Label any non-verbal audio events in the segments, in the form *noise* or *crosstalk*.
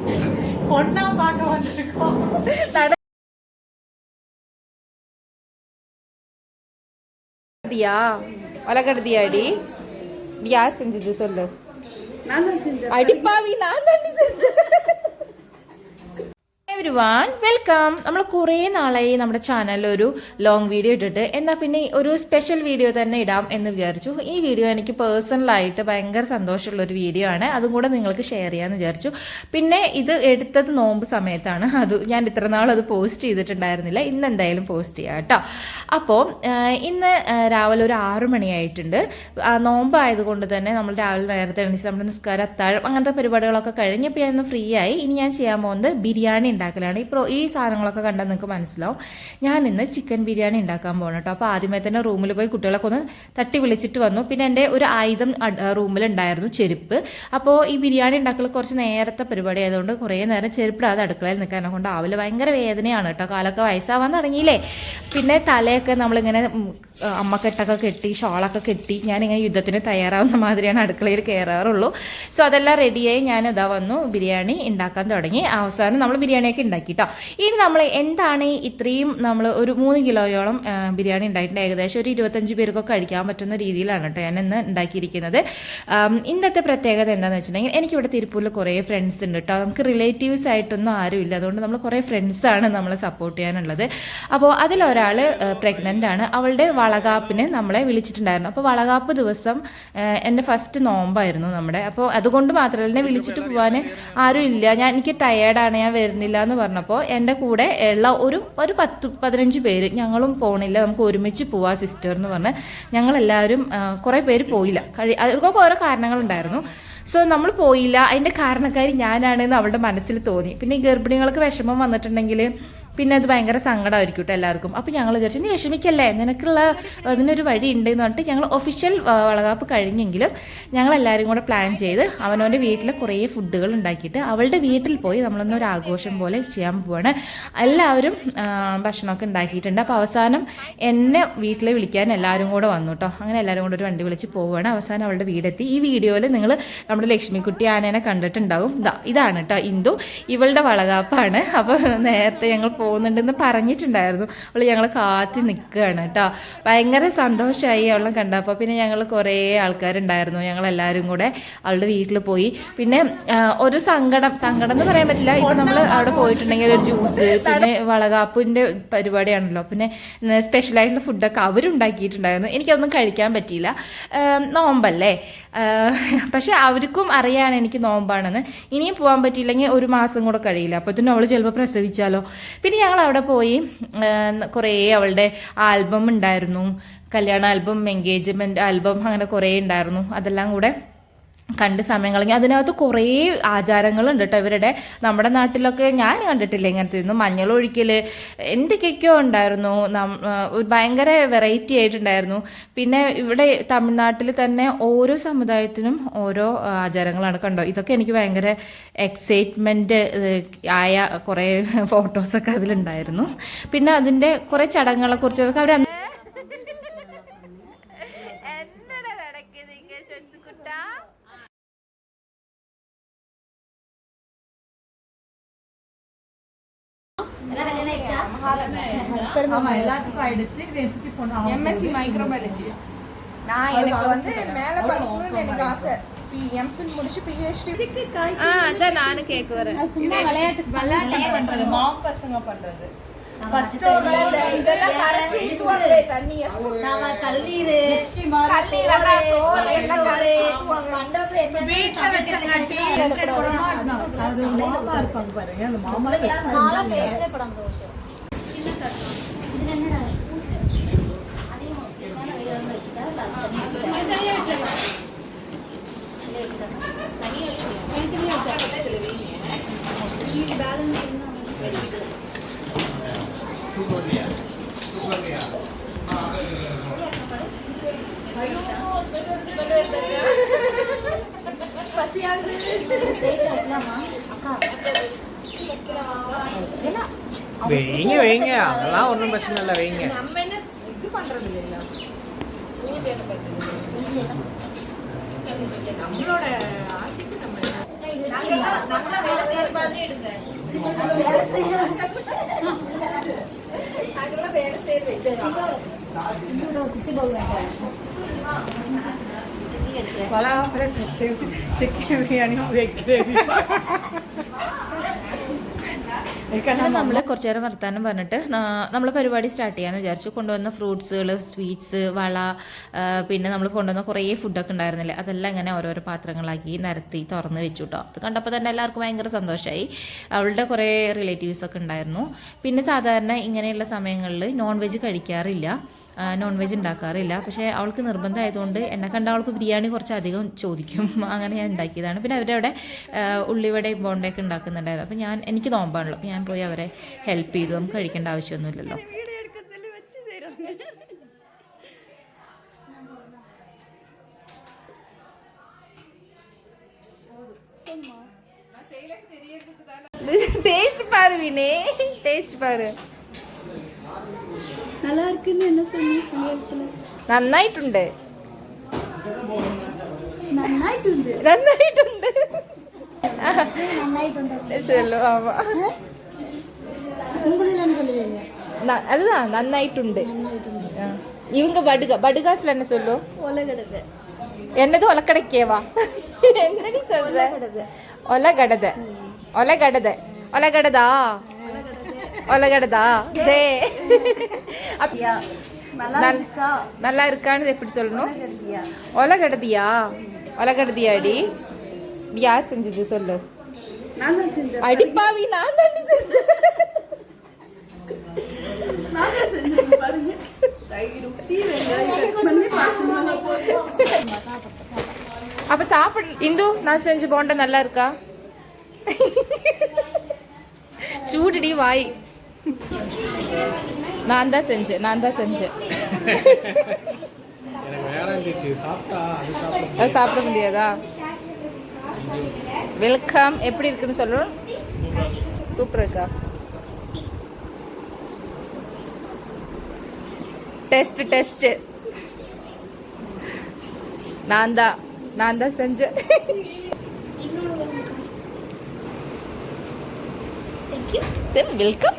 *laughs* பொண்ணா பார்க்க வந்திருக்கோம். கடுதியா வளகடுதியாடி யார் செஞ்சது? சொல்லு. நான் தான் செஞ்சேன். അടിപ്പാവി വൺ വെൽക്കം നമ്മൾ കുറേ നാളായി നമ്മുടെ ചാനലിൽ ഒരു ലോങ് വീഡിയോ ഇട്ടിട്ട്. എന്നാൽ പിന്നെ ഒരു സ്പെഷ്യൽ വീഡിയോ തന്നെ ഇടാം എന്ന് വിചാരിച്ചു. ഈ വീഡിയോ എനിക്ക് പേഴ്സണലായിട്ട് ഭയങ്കര സന്തോഷമുള്ള ഒരു വീഡിയോ ആണ്. അതും കൂടെ നിങ്ങൾക്ക് ഷെയർ ചെയ്യാമെന്ന് വിചാരിച്ചു. പിന്നെ ഇത് എടുത്തത് നോമ്പ് സമയത്താണ്. അത് ഞാൻ ഇത്ര നാൾ അത് പോസ്റ്റ് ചെയ്തിട്ടുണ്ടായിരുന്നില്ല. ഇന്ന് എന്തായാലും പോസ്റ്റ് ചെയ്യാം കേട്ടോ. അപ്പോൾ ഇന്ന് രാവിലെ ഒരു ആറു മണിയായിട്ടുണ്ട്. നോമ്പ് ആയതുകൊണ്ട് തന്നെ നമ്മൾ രാവിലെ നേരത്തെ എണീച്ച് നമ്മുടെ നിസ്കാരം അത്താഴം അങ്ങനത്തെ പരിപാടികളൊക്കെ കഴിഞ്ഞപ്പോൾ ഞാൻ ഫ്രീ ആയി. ഇനി ഞാൻ ചെയ്യാൻ പോകുന്നത് ബിരിയാണി ഉണ്ടാക്കലാണ്. ഈ പ്രോ ഈ സാധനങ്ങളൊക്കെ കണ്ടാൽ നിങ്ങൾക്ക് മനസ്സിലാവും. ഞാൻ ഇന്ന് ചിക്കൻ ബിരിയാണി ഉണ്ടാക്കാൻ പോകണം കേട്ടോ അപ്പോൾ ആദ്യമേ തന്നെ റൂമിൽ പോയി കുട്ടികളൊക്കെ ഒന്ന് തട്ടി വിളിച്ചിട്ട് വന്നു. പിന്നെ എന്റെ ഒരു ആയുധം റൂമിൽ ഉണ്ടായിരുന്നു ചെരുപ്പ്. അപ്പോൾ ഈ ബിരിയാണി ഉണ്ടാക്കൽ കുറച്ച് നേരത്തെ പരിപാടി ആയതുകൊണ്ട് കുറേ നേരം ചെരുപ്പിടാതെ അടുക്കളയിൽ നിൽക്കാനെ കൊണ്ട് ആവിൽ ഭയങ്കര വേദനയാണ് കേട്ടോ കാലൊക്കെ വയസ്സാവാൻ തുടങ്ങിയില്ലേ? പിന്നെ തലയൊക്കെ നമ്മളിങ്ങനെ അമ്മക്കെട്ടൊക്കെ കെട്ടി ഷോളൊക്കെ കെട്ടി ഞാനിങ്ങനെ യുദ്ധത്തിന് തയ്യാറാവുന്ന മാതിരിയാണ് അടുക്കളയിൽ കയറാറുള്ളൂ. സോ അതെല്ലാം റെഡിയായി ഞാൻ ഇതാ വന്നു ബിരിയാണി ഉണ്ടാക്കാൻ തുടങ്ങി. അവസാനം നമ്മൾ ബിരിയാണിയൊക്കെ ഉണ്ടാക്കി കേട്ടോ ഇനി നമ്മൾ എന്താണ് ഇത്രയും നമ്മൾ ഒരു മൂന്ന് കിലോയോളം ബിരിയാണി ഉണ്ടായിട്ടുണ്ട്. ഏകദേശം ഒരു ഇരുപത്തഞ്ച് പേർക്കൊക്കെ കഴിക്കാൻ പറ്റുന്ന രീതിയിലാണ് കേട്ടോ ഞാൻ ഇന്ന് ഉണ്ടാക്കിയിരിക്കുന്നത്. ഇന്നത്തെ പ്രത്യേകത എന്താണെന്ന് വെച്ചിട്ടുണ്ടെങ്കിൽ എനിക്കിവിടെ തിരുപ്പൂരിൽ കുറേ ഫ്രണ്ട്സ് ഉണ്ട് കേട്ടോ നമുക്ക് റിലേറ്റീവ്സ് ആയിട്ടൊന്നും ആരുമില്ല അതുകൊണ്ട് നമ്മൾ കുറേ ഫ്രണ്ട്സാണ് നമ്മളെ സപ്പോർട്ട് ചെയ്യാനുള്ളത്. അപ്പോൾ അതിലൊരാൾ പ്രഗ്നന്റ് ആണ്. അവളുടെ വളകാപ്പിന് നമ്മളെ വിളിച്ചിട്ടുണ്ടായിരുന്നു. അപ്പോൾ വളകാപ്പ് ദിവസം എന്റെ ഫസ്റ്റ് നോമ്പായിരുന്നു നമ്മുടെ. അപ്പോൾ അതുകൊണ്ട് മാത്രമല്ല എന്നെ വിളിച്ചിട്ട് പോകാൻ ആരും ഇല്ല. ഞാൻ എനിക്ക് ടയേർഡാണ് ഞാൻ വരുന്നില്ല എന്ന് പറഞ്ഞപ്പോൾ എന്റെ കൂടെ ഉള്ള ഒരു ഒരു പത്ത് പതിനഞ്ച് പേര് ഞങ്ങളും പോണില്ല. നമുക്ക് ഒരുമിച്ച് പോവാ സിസ്റ്റർ എന്ന് പറഞ്ഞ്. ഞങ്ങളെല്ലാവരും കുറേ പേര് പോയില്ല. കഴി അവർക്കൊക്കെ ഓരോ കാരണങ്ങളുണ്ടായിരുന്നു. സോ നമ്മൾ പോയില്ല. അതിന്റെ കാരണക്കാരി ഞാനാണെന്ന് അവളുടെ മനസ്സിൽ തോന്നി. പിന്നെ ഈ ഗർഭിണികൾക്ക് വിഷമം വന്നിട്ടുണ്ടെങ്കിൽ പിന്നെ അത് ഭയങ്കര സങ്കടമായിരിക്കും കേട്ടോ എല്ലാവർക്കും. അപ്പോൾ ഞങ്ങൾ വിചാരിച്ചു നീ വിഷമിക്കല്ലേ? നിനക്കുള്ള അതിനൊരു വഴി ഉണ്ട് എന്ന് പറഞ്ഞിട്ട് ഞങ്ങൾ ഒഫീഷ്യൽ വളകാപ്പ് കഴിഞ്ഞെങ്കിലും ഞങ്ങൾ എല്ലാവരും കൂടെ പ്ലാൻ ചെയ്ത് അവനവന്റെ വീട്ടിൽ കുറേ ഫുഡുകൾ ഉണ്ടാക്കിയിട്ട് അവളുടെ വീട്ടിൽ പോയി നമ്മളൊന്നൊരു ആഘോഷം പോലെ ചെയ്യാൻ പോവാണ്. എല്ലാവരും ഭക്ഷണമൊക്കെ ഉണ്ടാക്കിയിട്ടുണ്ട്. അപ്പോൾ അവസാനം എന്നെ വീട്ടിൽ വിളിക്കാൻ എല്ലാവരും കൂടെ വന്നു കേട്ടോ അങ്ങനെ എല്ലാവരും കൂടെ ഒരു വണ്ടി വിളിച്ച് പോവുകയാണ് അവസാനം അവളുടെ വീടെത്തി. ഈ വീഡിയോയിൽ നിങ്ങൾ നമ്മുടെ ലക്ഷ്മിക്കുട്ടി ആനേനെ കണ്ടിട്ടുണ്ടാവും. ഇതാ ഇതാണ് കേട്ടോ ഇന്ദു. ഇവളുടെ വളകാപ്പാണ്. അപ്പോൾ നേരത്തെ ഞങ്ങൾ പോകുന്നുണ്ടെന്ന് പറഞ്ഞിട്ടുണ്ടായിരുന്നു. അവൾ ഞങ്ങൾ കാത്തി നിൽക്കുകയാണ് കേട്ടോ ഭയങ്കര സന്തോഷമായി അവളെ കണ്ടപ്പോൾ പിന്നെ ഞങ്ങൾ കുറേ ആൾക്കാരുണ്ടായിരുന്നു. ഞങ്ങൾ എല്ലാവരും കൂടെ അവളുടെ വീട്ടിൽ പോയി. പിന്നെ ഒരു സങ്കടം. സങ്കടം എന്ന് പറയാൻ പറ്റില്ല. ഇപ്പം നമ്മൾ അവിടെ പോയിട്ടുണ്ടെങ്കിൽ ഒരു ജ്യൂസ് പിന്നെ വളകാപ്പിന്റെ പരിപാടിയാണല്ലോ. പിന്നെ സ്പെഷ്യലായിട്ടുള്ള ഫുഡൊക്കെ അവരുണ്ടാക്കിയിട്ടുണ്ടായിരുന്നു. എനിക്കതൊന്നും കഴിക്കാൻ പറ്റിയില്ല. നോമ്പല്ലേ? പക്ഷെ അവർക്കും അറിയാണ് എനിക്ക് നോമ്പാണെന്ന്. ഇനിയും പോകാൻ പറ്റിയില്ലെങ്കിൽ ഒരു മാസം കൂടെ കഴിയില്ല. അപ്പോഴത്തേനും അവൾ ചിലപ്പോൾ പ്രസവിച്ചാലോ. പിന്നെ ഞങ്ങൾ അവിടെ പോയി കുറേ അവളുടെ ആൽബം ഉണ്ടായിരുന്നു. കല്യാണ ആൽബം എൻഗേജ്മെന്റ് ആൽബം അങ്ങനെ കുറേ ഉണ്ടായിരുന്നു. അതെല്ലാം കൂടെ കണ്ട് സമയം കളഞ്ഞു അതിനകത്ത് കുറേ ആചാരങ്ങളുണ്ട് കേട്ടോ ഇവരുടെ. നമ്മുടെ നാട്ടിലൊക്കെ ഞാൻ കണ്ടിട്ടില്ല ഇങ്ങനത്തെ ഒന്നും. മഞ്ഞൾ ഒഴിക്കൽ എന്തൊക്കെയൊക്കെയോ ഉണ്ടായിരുന്നു. ഭയങ്കര വെറൈറ്റി ആയിട്ടുണ്ടായിരുന്നു. പിന്നെ ഇവിടെ തമിഴ്നാട്ടിൽ തന്നെ ഓരോ സമുദായത്തിനും ഓരോ ആചാരങ്ങളാണ് കണ്ടോ. ഇതൊക്കെ എനിക്ക് ഭയങ്കര എക്സൈറ്റ്മെന്റ് ആയ കുറേ *laughs* ഫോട്ടോസൊക്കെ അതിലുണ്ടായിരുന്നു. പിന്നെ അതിന്റെ കുറേ ചടങ്ങുകളെ കുറിച്ചൊക്കെ അവർ ஆமா எல்லாத்துக்கும் ஆயிடுச்சு. இது என் சித்தி பொண்ணு எம்எஸ்சி மைக்ரோபயாலஜி நான் எனக்கு வந்து மேல படிக்கணும்னு எனக்கு ஆசை. எம்பில் முடிச்சு பிஹெச்டி ஆ அதான் நானும் கேட்க சும்மா விளையாட்டு விளையாட்டு பண்றது. மாம் பசங்க பண்றது. மாமா இருப்பாங்க பாருங்க. தனியாக வைங்க வைங்க அதெல்லாம் ஒன்றும் பிரச்சனை இல்லை வைங்க நம்ம என்ன இது பண்றது இல்லைல்ல நம்மளோட ஆசைக்கு நம்ம நாங்கெல்லாம் வேலை செய்யற மாதிரி അങ്ങനെ നമ്മൾ കുറച്ച് നേരം വർത്താനം പറഞ്ഞിട്ട് നമ്മൾ പരിപാടി സ്റ്റാർട്ട് ചെയ്യാമെന്ന് വിചാരിച്ചു. കൊണ്ടുവന്ന ഫ്രൂട്ട്സുകൾ സ്വീറ്റ്സ് വള പിന്നെ നമ്മൾ കൊണ്ടുവന്ന കുറേ ഫുഡൊക്കെ ഉണ്ടായിരുന്നില്ലേ? അതെല്ലാം ഇങ്ങനെ ഓരോരോ പാത്രങ്ങളാക്കി നിരത്തി തുറന്ന് വെച്ചു കേട്ടോ അത് കണ്ടപ്പോൾ തന്നെ എല്ലാവർക്കും ഭയങ്കര സന്തോഷമായി അവളുടെ കുറേ റിലേറ്റീവ്സ് ഒക്കെ ഉണ്ടായിരുന്നു. പിന്നെ സാധാരണ ഇങ്ങനെയുള്ള സമയങ്ങളിൽ നോൺ വെജ് കഴിക്കാറില്ല. നോൺ വെജ് ഉണ്ടാക്കാറില്ല പക്ഷേ അവൾക്ക് നിർബന്ധമായതുകൊണ്ട് എന്നെ കണ്ട അവൾക്ക് ബിരിയാണി കുറച്ച് അധികം ചോദിക്കും *laughs* അങ്ങനെ ഞാൻ ഉണ്ടാക്കിയതാണ് പിന്നെ അവരുടെ അവിടെ ആ, ഉള്ളിവടയും ബോണ്ടയൊക്കെ ഉണ്ടാക്കുന്നുണ്ടായിരുന്നു അപ്പോൾ ഞാൻ എനിക്ക് നോമ്പാണല്ലോ അപ്പോൾ ഞാൻ പോയി അവരെ ഹെൽപ്പ് ചെയ്തു നമുക്ക് കഴിക്കേണ്ട ആവശ്യമൊന്നുമില്ലല്ലോ டேஸ்ட் பாரு வினே டேஸ்ட் பாரு நல்லா இருக்குன்னு என்ன சொன்னீங்க നന്നായിട്ടുണ്ട് നന്നായിട്ടുണ്ട് നന്നായിട്ടുണ്ട് നന്നായിട്ടുണ്ട് ചെല്ലു ആമാ ഉങ്ങളിലാണ് சொல்லுவீங்க ந- அதுதான் நன்னாயிட்டுண்டு നന്നായിട്ടുണ്ട് ஆ. இவங்க படுகா படுகாஸ்ல என்ன சொல்லும் ഒലകടത് என்னது ஒலக்கடைக்கேவா என்னடி சொல்ற ஒலகடத ஒலகடத ஒலகடதா ஒலகடதா தே அப்- நல்- நல்லா இருக்கான்னு எப்படி சொல்லணும்? ஒலகடதியா ஒலகடதியாடி யார் செஞ்சது சொல்லு. அடிப்பாவி நான் தாண்டி செஞ்சேன் அப்ப சாப்பிடு இந்து நான் செஞ்ச போண்டா நல்லா இருக்கா? சூடுடி வாய். நான் தான் செஞ்சேன் நான் தான் செஞ்சேன். எனக்கு வேற இருந்துச்சு. சாப்பிட்டா அது சாப்பிட முடியாதா. வெல்கம் எப்படி இருக்குன்னு சொல்றோம் சூப்பர் இருக்கா? டெஸ்ட் டெஸ்ட் நான் தான் நான் தான் செஞ்சேன். வெல்கம்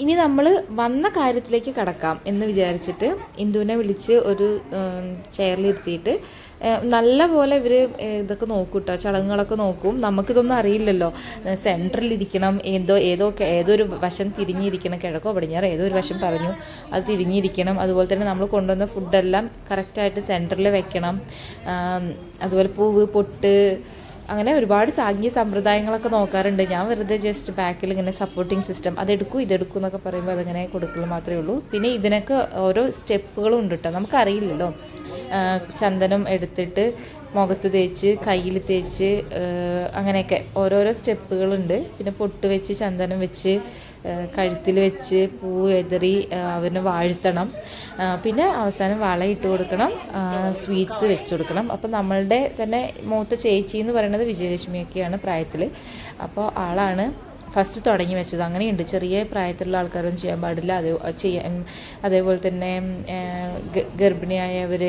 ഇനി നമ്മൾ വന്ന കാര്യത്തിലേക്ക് കടക്കാം എന്ന് വിചാരിച്ചിട്ട് ഇന്ദുവിനെ വിളിച്ച് ഒരു ചെയറിലിരുത്തിയിട്ട് നല്ല പോലെ ഇവർ ഇതൊക്കെ നോക്കും കേട്ടോ ചടങ്ങുകളൊക്കെ നോക്കും. നമുക്കിതൊന്നും അറിയില്ലല്ലോ. സെന്ററിലിരിക്കണം ഏതോ ഏതോ ഏതൊരു വശം തിരിഞ്ഞിരിക്കണം കിഴക്കോ പടിഞ്ഞാറോ ഏതോ ഒരു വശം പറഞ്ഞു അത് തിരിഞ്ഞിരിക്കണം. അതുപോലെ തന്നെ നമ്മൾ കൊണ്ടുവന്ന ഫുഡെല്ലാം കറക്റ്റായിട്ട് സെന്ററിൽ വെക്കണം. അതുപോലെ പൂവ് പൊട്ട് അങ്ങനെ ഒരുപാട് സാങ്കേതിക സമ്പ്രദായങ്ങളൊക്കെ നോക്കാറുണ്ട്. ഞാൻ വെറുതെ ജസ്റ്റ് ബാക്കിൽ ഇങ്ങനെ സപ്പോർട്ടിങ് സിസ്റ്റം അതെടുക്കൂ ഇതെടുക്കൂ എന്നൊക്കെ പറയുമ്പോൾ അതങ്ങനെ കൊടുക്കൽ മാത്രമേ ഉള്ളൂ. പിന്നെ ഇതിനൊക്കെ ഓരോ സ്റ്റെപ്പുകളും ഉണ്ട് കേട്ടോ നമുക്കറിയില്ലല്ലോ. ചന്ദനം എടുത്തിട്ട് മുഖത്ത് തേച്ച് കയ്യിൽ തേച്ച് അങ്ങനെയൊക്കെ ഓരോരോ സ്റ്റെപ്പുകളുണ്ട്. പിന്നെ പൊട്ട് വെച്ച് ചന്ദനം വെച്ച് കഴുത്തിൽ വെച്ച് പൂ എതിറി അവന് വാഴ്ത്തണം. പിന്നെ അവസാനം വളയിട്ട് കൊടുക്കണം. സ്വീറ്റ്സ് വെച്ച് കൊടുക്കണം. അപ്പോൾ നമ്മളുടെ തന്നെ മൂത്ത ചേച്ചി എന്ന് പറയുന്നത് വിജയലക്ഷ്മിയൊക്കെയാണ് പ്രായത്തിൽ അപ്പോൾ ആളാണ് ഫസ്റ്റ് തുടങ്ങി വെച്ചത്. അങ്ങനെയുണ്ട്. ചെറിയ പ്രായത്തിലുള്ള ആൾക്കാരൊന്നും ചെയ്യാൻ പാടില്ല. അത് ചെയ്യാൻ അതേപോലെ തന്നെ ഗർഭിണിയായവർ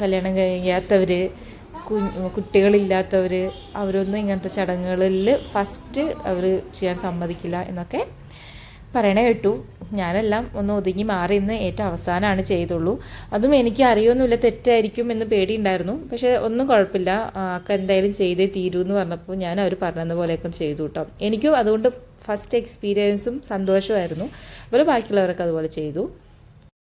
കല്യാണം കഴിയാത്തവർ കുട്ടികളില്ലാത്തവർ അവരൊന്നും ഇങ്ങനത്തെ ചടങ്ങുകളിൽ ഫസ്റ്റ് അവർ ചെയ്യാൻ സമ്മതിക്കില്ല എന്നൊക്കെ പറയണ കേട്ടു. ഞാനെല്ലാം ഒന്ന് ഒതുങ്ങി മാറി ഇന്ന് ഏറ്റവും അവസാനമാണ് ചെയ്തുള്ളൂ. അതും എനിക്ക് അറിയൊന്നുമില്ല തെറ്റായിരിക്കും എന്ന് പേടിയുണ്ടായിരുന്നു. പക്ഷേ ഒന്നും കുഴപ്പമില്ല. അക്ക എന്തായാലും ചെയ്തേ തീരൂ എന്ന് പറഞ്ഞപ്പോൾ ഞാൻ അവർ പറഞ്ഞത് പോലെയൊക്കെ ചെയ്തു കേട്ടോ. എനിക്കും അതുകൊണ്ട് ഫസ്റ്റ് എക്സ്പീരിയൻസും സന്തോഷമായിരുന്നു. അതുപോലെ ബാക്കിയുള്ളവരൊക്കെ അതുപോലെ ചെയ്തു.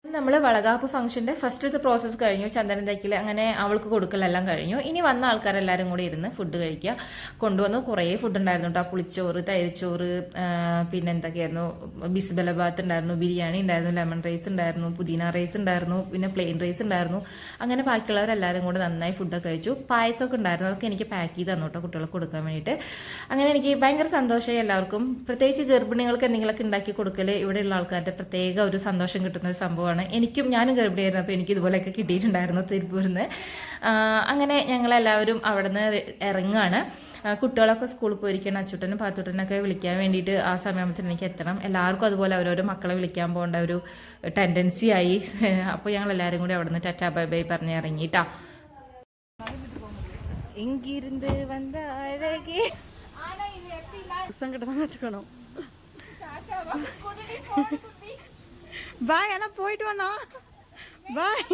നമ്മൾ വളകാപ്പ് ഫംഗ്ഷന്റെ ഫസ്റ്റത്തെ പ്രോസസ്സ് കഴിഞ്ഞു ചന്ദനം തയ്ക്കൽ അങ്ങനെ അവൾക്ക് കൊടുക്കലെല്ലാം കഴിഞ്ഞു. ഇനി വന്ന ആൾക്കാരെല്ലാവരും കൂടി ഇരുന്ന് ഫുഡ് കഴിക്കുക. കൊണ്ടുവന്ന് കുറേ ഫുഡ് ഉണ്ടായിരുന്നു കേട്ടോ പുളിച്ചോറ് തൈരിച്ചോറ് പിന്നെ എന്തൊക്കെയായിരുന്നു? ബിസ്ബലബാത്ത് ഉണ്ടായിരുന്നു ബിരിയാണി ഉണ്ടായിരുന്നു ലെമൺ റൈസ് ഉണ്ടായിരുന്നു പുതിന റൈസ് ഉണ്ടായിരുന്നു പിന്നെ പ്ലെയിൻ റൈസ് ഉണ്ടായിരുന്നു. അങ്ങനെ ബാക്കിയുള്ളവരെല്ലാവരും കൂടി നന്നായി ഫുഡൊക്കെ കഴിച്ചു. പായസമൊക്കെ ഉണ്ടായിരുന്നു. അതൊക്കെ എനിക്ക് പാക്ക് ചെയ്ത് തന്നു കേട്ടോ കുട്ടികൾക്ക് കൊടുക്കാൻ വേണ്ടിയിട്ട്. അങ്ങനെ എനിക്ക് ഭയങ്കര സന്തോഷമായി എല്ലാവർക്കും. പ്രത്യേകിച്ച് ഗർഭിണികൾക്ക് എന്തെങ്കിലുമൊക്കെ ഉണ്ടാക്കി കൊടുക്കൽ ഇവിടെയുള്ള ആൾക്കാരുടെ പ്രത്യേക ഒരു സന്തോഷം കിട്ടുന്ന ഒരു സംഭവമാണ്. സംഭവമാണ് എനിക്കും ഞാനും ഗർഭിണിയായിരുന്നു. അപ്പോൾ എനിക്ക് ഇതുപോലെയൊക്കെ കിട്ടിയിട്ടുണ്ടായിരുന്നു തിരുപ്പൂരിൽ നിന്ന് അങ്ങനെ ഞങ്ങളെല്ലാവരും അവിടെ നിന്ന് ഇറങ്ങുകയാണ്. കുട്ടികളൊക്കെ സ്കൂളിൽ പോയിരിക്കണം അച്ചുട്ടനും പാത്തുട്ടനൊക്കെ വിളിക്കാൻ വേണ്ടിയിട്ട് ആ സമയത്തിന് എനിക്ക് എത്തണം. എല്ലാവർക്കും അതുപോലെ അവരോരോ മക്കളെ വിളിക്കാൻ പോകേണ്ട ഒരു ടെൻഡൻസി ആയി. *laughs* അപ്പോൾ ഞങ്ങൾ എല്ലാവരും കൂടി അവിടെ നിന്ന് ടറ്റാ ബൈ ബൈ പറഞ്ഞ് ഇറങ്ങിയിട്ടാ. എങ്കിരുന്ന് കിട്ടുന്ന பாய் எல்லாம் போயிட்டு வேணா பாய்